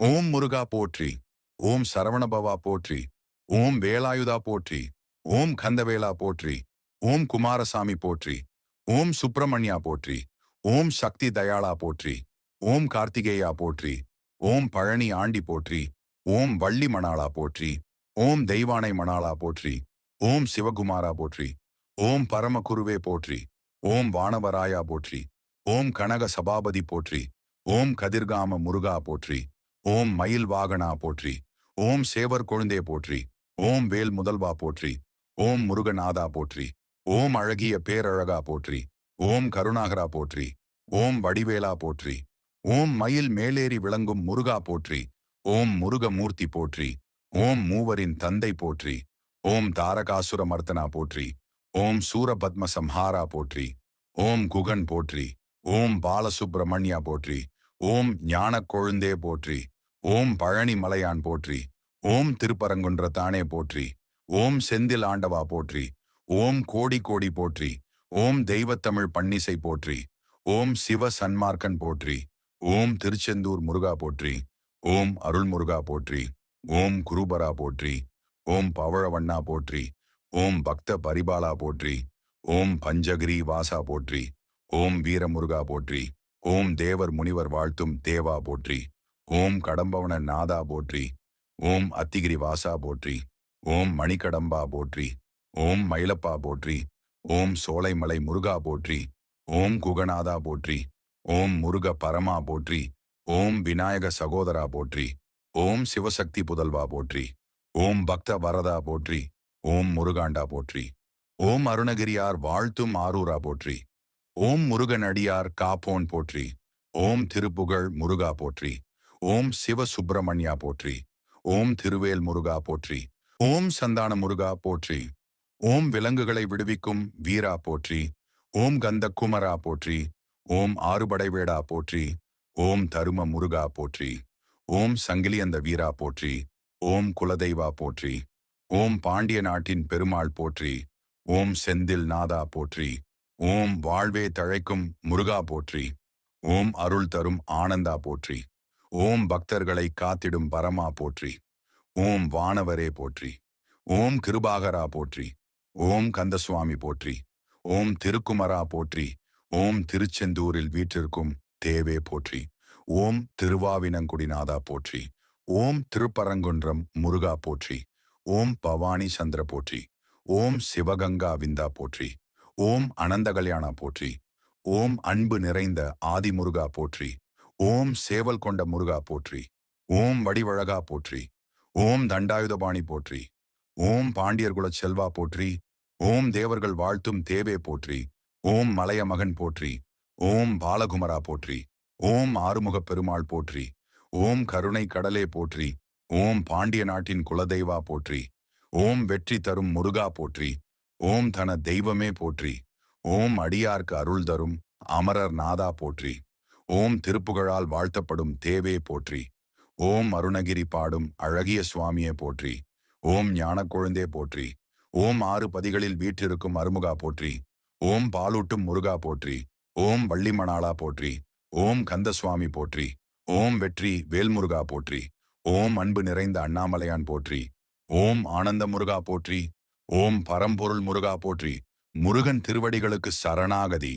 ஓம் முருகா போற்றி ஓம் சரவணபவா போற்றி ஓம் வேலாயுதா போற்றி ஓம் கந்தவேலா போற்றி ஓம் குமாரசாமி போற்றி ஓம் சுப்பிரமணியா போற்றி ஓம் சக்தி தயாளா போற்றி ஓம் கார்த்திகேயா போற்றி ஓம் பழனி ஆண்டி போற்றி ஓம் வள்ளி மணாளா போற்றி ஓம் தெய்வானை மணாளா போற்றி ஓம் சிவகுமாரா போற்றி ஓம் பரமகுருவே போற்றி ஓம் வானவராயா போற்றி ஓம் கனக சபாபதி போற்றி ஓம் கதிர்காம முருகா போற்றி ஓம் மயில் வாகனா போற்றி ஓம் சேவர் கொழுந்தே போற்றி ஓம் வேல் முதல்வா போற்றி ஓம் முருகநாதா போற்றி ஓம் அழகிய பேரழகா போற்றி ஓம் கருணாகரா போற்றி ஓம் வடிவேலா போற்றி ஓம் மயில் மேலேறி விளங்கும் முருகா போற்றி ஓம் முருகமூர்த்தி போற்றி ஓம் மூவரின் தந்தை போற்றி ஓம் தாரகாசுர மர்த்தனா போற்றி ஓம் சூரபத்ம சம்ஹாரா போற்றி ஓம் குகன் போற்றி ஓம் பாலசுப்பிரமணியா போற்றி ஓம் ஞான கொழுந்தே போற்றி ஓம் பழனி மலையான் போற்றி ஓம் திருப்பரங்குன்ற தானே போற்றி ஓம் செந்தில் ஆண்டவா போற்றி ஓம் கோடி கோடி போற்றி ஓம் தெய்வத்தமிழ் பன்னிசை போற்றி ஓம் சிவ சன்மார்க்கன் போற்றி ஓம் திருச்செந்தூர் முருகா போற்றி ஓம் அருள் முருகா போற்றி ஓம் குருபரா போற்றி ஓம் பவழவண்ணா போற்றி ஓம் பக்த பரிபாலா போற்றி ஓம் பஞ்சகிரி வாசா போற்றி ஓம் வீரமுருகா போற்றி ஓம் தேவர் முனிவர் வாழ்த்தும் தேவா போற்றி ஓம் கடம்பவன நாதா போற்றி ஓம் அத்திகிரி வாசா போற்றி ஓம் மணிக்கடம்பா போற்றி ஓம் மயிலப்பா போற்றி ஓம் சோலைமலை முருகா போற்றி ஓம் குகநாதா போற்றி ஓம் முருக பரமா போற்றி ஓம் விநாயக சகோதரா போற்றி ஓம் சிவசக்தி புதல்வா போற்றி ஓம் பக்த வரதா போற்றி ஓம் முருகாண்டா போற்றி ஓம் அருணகிரியார் வாழ்த்தும் ஆரூரா போற்றி ஓம் முருகன் அடியார் காப்போன் போற்றி ஓம் திருப்புகழ் முருகா போற்றி ஓம் சிவ சுப்பிரமணியா போற்றி ஓம் திருவேல் முருகா போற்றி ஓம் சந்தான முருகா போற்றி ஓம் விலங்குகளை விடுவிக்கும் வீரா போற்றி ஓம் கந்த குமரா போற்றி ஓம் ஆறுபடை வேடா போற்றி ஓம் தரும முருகா போற்றி ஓம் சங்கிலியந்த வீரா போற்றி ஓம் குலதெய்வா போற்றி ஓம் பாண்டிய நாட்டின் பெருமாள் போற்றி ஓம் செந்தில் நாதா போற்றி ஓம் வாழ்வே தழைக்கும் முருகா போற்றி ஓம் அருள் தரும் ஆனந்தா போற்றி ஓம் பக்தர்களை காத்திடும் பரமா போற்றி ஓம் வானவரே போற்றி ஓம் கிருபாகரா போற்றி ஓம் கந்தசுவாமி போற்றி ஓம் திருக்குமரா போற்றி ஓம் திருச்செந்தூரில் வீற்றிருக்கும் தேவே போற்றி ஓம் திருவாவினங்குடிநாதா போற்றி ஓம் திருப்பரங்குன்றம் முருகா போற்றி ஓம் பவானி சந்திர போற்றி ஓம் சிவகங்கா விந்தா போற்றி ஓம் அனந்த கல்யாணா போற்றி ஓம் அன்பு நிறைந்த ஆதிமுருகா போற்றி ஓம் சேவல் கொண்ட முருகா போற்றி ஓம் வடிவழகா போற்றி ஓம் தண்டாயுதபாணி போற்றி ஓம் பாண்டியர்குல செல்வா போற்றி ஓம் தேவர்கள் வாழ்த்தும் தேவே போற்றி ஓம் மலைய மகன் போற்றி ஓம் பாலகுமரா போற்றி ஓம் ஆறுமுகப் பெருமாள் போற்றி ஓம் கருணை கடலே போற்றி ஓம் பாண்டிய நாட்டின் குலதெய்வா போற்றி ஓம் வெற்றி தரும் முருகா போற்றி ஓம் தன தெய்வமே போற்றி ஓம் அடியார்க்கு அருள் தரும் அமரர் நாதா போற்றி ஓம் திருப்புகழால் வாழ்த்தப்படும் தேவே போற்றி ஓம் அருணகிரி பாடும் அழகிய சுவாமியே போற்றி ஓம் ஞான குழந்தே போற்றி ஓம் ஆறு பதிகளில் வீற்றிருக்கும் அருமுகா போற்றி ஓம் பாலூட்டும் முருகா போற்றி ஓம் வள்ளிமணாளா போற்றி ஓம் கந்தசுவாமி போற்றி ஓம் வெற்றி வேல்முருகா போற்றி ஓம் அன்பு நிறைந்த அண்ணாமலையான் போற்றி ஓம் ஆனந்த முருகா போற்றி ஓம் பரம்பொருள் முருகா போற்றி முருகன் திருவடிகளுக்கு சரணாகதி